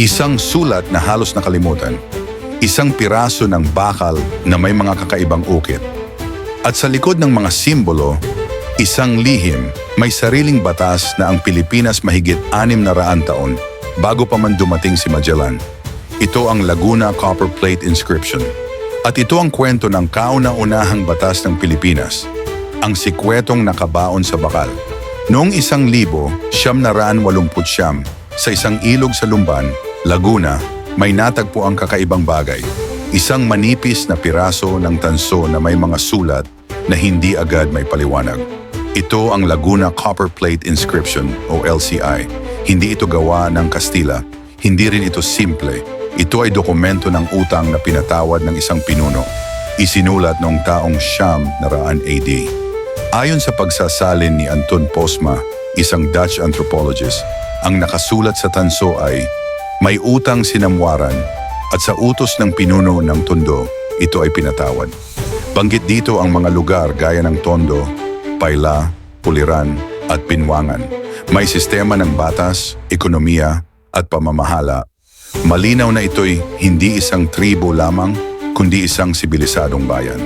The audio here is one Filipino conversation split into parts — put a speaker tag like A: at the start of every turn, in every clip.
A: Isang sulat na halos nakalimutan. Isang piraso ng bakal na may mga kakaibang ukit. At sa likod ng mga simbolo, isang lihim, may sariling batas na ang Pilipinas mahigit anim na raan taon bago pa man dumating si Magellan. Ito ang Laguna Copper Plate Inscription. At ito ang kwento ng kauna-unahang batas ng Pilipinas, ang sikwetong nakabaon sa bakal. Noong isang libo, siyam na raan walumput siyam, sa isang ilog sa Lumban, Laguna, may natagpo ang kakaibang bagay. Isang manipis na piraso ng tanso na may mga sulat na hindi agad may paliwanag. Ito ang Laguna Copper Plate Inscription o LCI. Hindi ito gawa ng Kastila. Hindi rin ito simple. Ito ay dokumento ng utang na pinatawad ng isang pinuno. Isinulat noong taong Siyam na raan AD. Ayon sa pagsasalin ni Anton Posma, isang Dutch anthropologist, ang nakasulat sa tanso ay may utang sinamwaran at sa utos ng pinuno ng Tondo, ito ay pinatawad. Banggit dito ang mga lugar gaya ng Tondo, Paila, Puliran at Pinwangan. May sistema ng batas, ekonomiya at pamamahala. Malinaw na ito'y hindi isang tribo lamang, kundi isang sibilisadong bayan.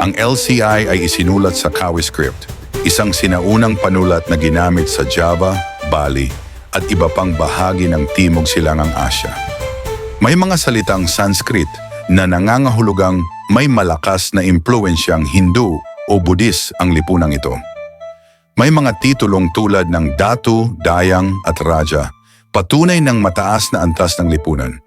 A: Ang LCI ay isinulat sa Kawi script, isang sinaunang panulat na ginamit sa Java, Bali at iba pang bahagi ng Timog Silangang Asya. May mga salitang Sanskrit na nangangahulugang may malakas na impluensyang Hindu o Buddhist ang lipunang ito. May mga titulong tulad ng Datu, Dayang at Raja, patunay ng mataas na antas ng lipunan.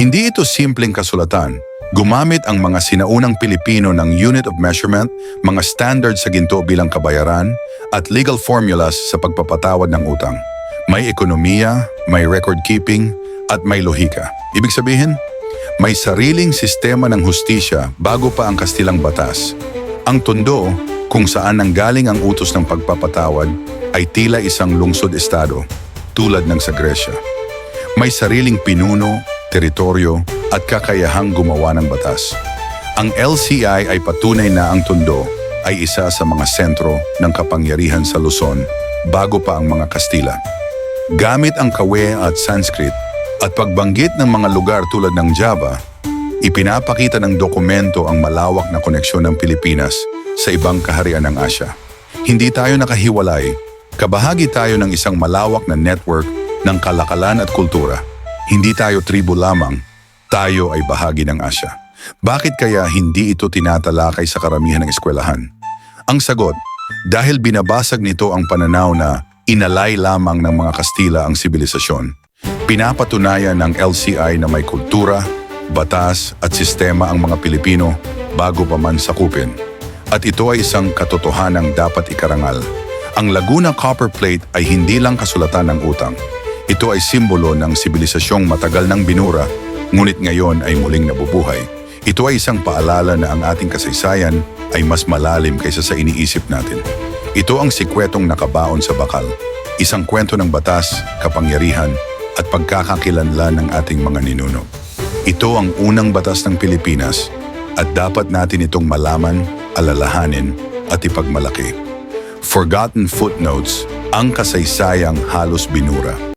A: Hindi ito simpleng kasulatan. Gumamit ang mga sinaunang Pilipino ng unit of measurement, mga standard sa ginto bilang kabayaran, at legal formulas sa pagpapatawad ng utang. May ekonomiya, may record keeping, at may lohika. Ibig sabihin, may sariling sistema ng hustisya bago pa ang kastilang batas. Ang tondo, kung saan nanggaling ang utos ng pagpapatawad, ay tila isang lungsod-estado, tulad ng sa Gresya. May sariling pinuno, teritoryo, at kakayahang gumawa ng batas. Ang LCI ay patunay na ang tondo ay isa sa mga sentro ng kapangyarihan sa Luzon bago pa ang mga Kastila. Gamit ang Kawe at Sanskrit at pagbanggit ng mga lugar tulad ng Java, ipinapakita ng dokumento ang malawak na koneksyon ng Pilipinas sa ibang kaharian ng Asya. Hindi tayo nakahiwalay, kabahagi tayo ng isang malawak na network ng kalakalan at kultura. Hindi tayo tribo lamang, tayo ay bahagi ng Asya. Bakit kaya hindi ito tinatalakay sa karamihan ng eskwelahan? Ang sagot, dahil binabasag nito ang pananaw na inalay lamang ng mga Kastila ang sibilisasyon. Pinapatunayan ng LCI na may kultura, batas at sistema ang mga Pilipino bago pa man sakupin. At ito ay isang katotohanang dapat ikarangal. Ang Laguna Copper Plate ay hindi lang kasulatan ng utang. Ito ay simbolo ng sibilisasyong matagal ng binura, ngunit ngayon ay muling nabubuhay. Ito ay isang paalala na ang ating kasaysayan ay mas malalim kaysa sa iniisip natin. Ito ang sikwetong nakabaon sa bakal, isang kwento ng batas, kapangyarihan, at pagkakakilanlan ng ating mga ninuno. Ito ang unang batas ng Pilipinas at dapat natin itong malaman, alalahanin at ipagmalaki. Forgotten footnotes, ang kasaysayang halos binura.